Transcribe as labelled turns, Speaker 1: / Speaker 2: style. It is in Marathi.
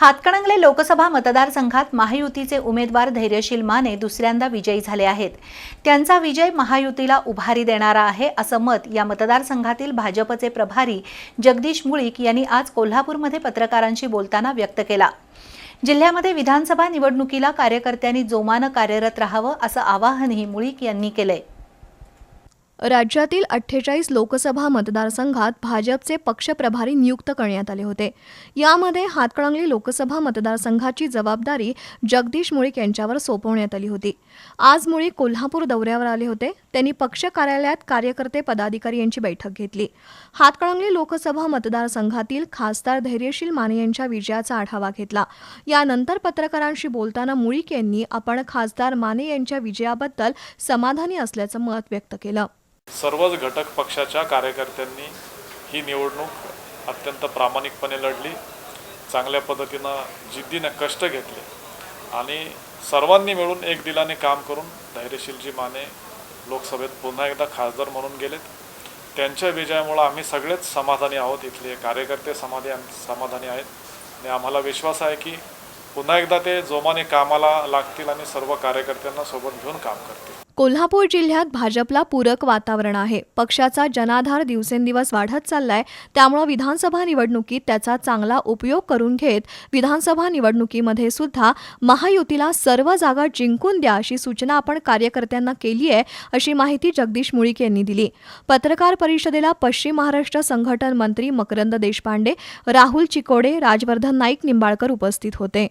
Speaker 1: हातकणंगले लोकसभा मतदारसंघात महायुतीचे उमेदवार धैर्यशील माने दुसऱ्यांदा विजयी झाले आहेत. त्यांचा विजय महायुतीला उभारी देणारा आहे असं मत या मतदारसंघातील भाजपचे प्रभारी जगदीश मुळीक यांनी आज कोल्हापूरमध्ये पत्रकारांशी बोलताना व्यक्त केला. जिल्ह्यामध्ये विधानसभा निवडणुकीला कार्यकर्त्यांनी जोमानं कार्यरत राहावं असं आवाहनही मुळीक यांनी केलंय.
Speaker 2: राज्यातील अठ्ठेचाळीस लोकसभा मतदारसंघात भाजपचे पक्षप्रभारी नियुक्त करण्यात आले होते. यामध्ये हातकणंगले लोकसभा मतदारसंघाची जबाबदारी जगदीश मुळीक यांच्यावर सोपवण्यात आली होती. आज मुळीक कोल्हापूर दौऱ्यावर आले होते. त्यांनी पक्ष कार्यालयात कार्यकर्ते पदाधिकारी यांची बैठक घेतली. हातकणंगले लोकसभा मतदारसंघातील खासदार धैर्यशील माने यांच्या विजयाचा आढावा घेतला. यानंतर पत्रकारांशी बोलताना मुळीक यांनी आपण खासदार माने यांच्या विजयाबद्दल समाधानी असल्याचं मत व्यक्त केलं.
Speaker 3: सर्वच घटक पक्षाच्या कार्यकर्त्यांनी ही निवडणूक अत्यंत प्रामाणिकपणे लढली चांगल्या पद्धतीनं जिद्दीनं कष्ट घेतले आणि सर्वांनी मिळून एक दिलाने काम करून धैर्यशीलजी माने लोकसभेत पुन्हा एकदा खासदार म्हणून गेलेत. त्यांच्या विजयामुळं आम्ही सगळेच समाधानी आहोत. इथले कार्यकर्ते समाधी समाधानी आहेत. आणि आम्हाला विश्वास आहे की पुन्हा एकदा ते जोमाने कामाला लागतील आणि सर्व कार्यकर्त्यांना सोबत घेऊन काम करतील.
Speaker 2: कोल्हापूर जिल्ह्यात भाजपला पूरक वातावरण आहे. पक्षाचा जनाधार दिवसेंदिवस वाढत चाललाय. त्यामुळे विधानसभा निवडणुकीत त्याचा चांगला उपयोग करून घेत विधानसभा निवडणुकीमध्ये सुद्धा महायुतीला सर्व जागा जिंकून द्या अशी सूचना आपण कार्यकर्त्यांना केली आहे अशी माहिती जगदीश मुळीक यांनी दिली. पत्रकार परिषदेला पश्चिम महाराष्ट्र संघटन मंत्री मकरंद देशपांडे राहुल चिकोडे राजवर्धन नाईक निंबाळकर उपस्थित होते.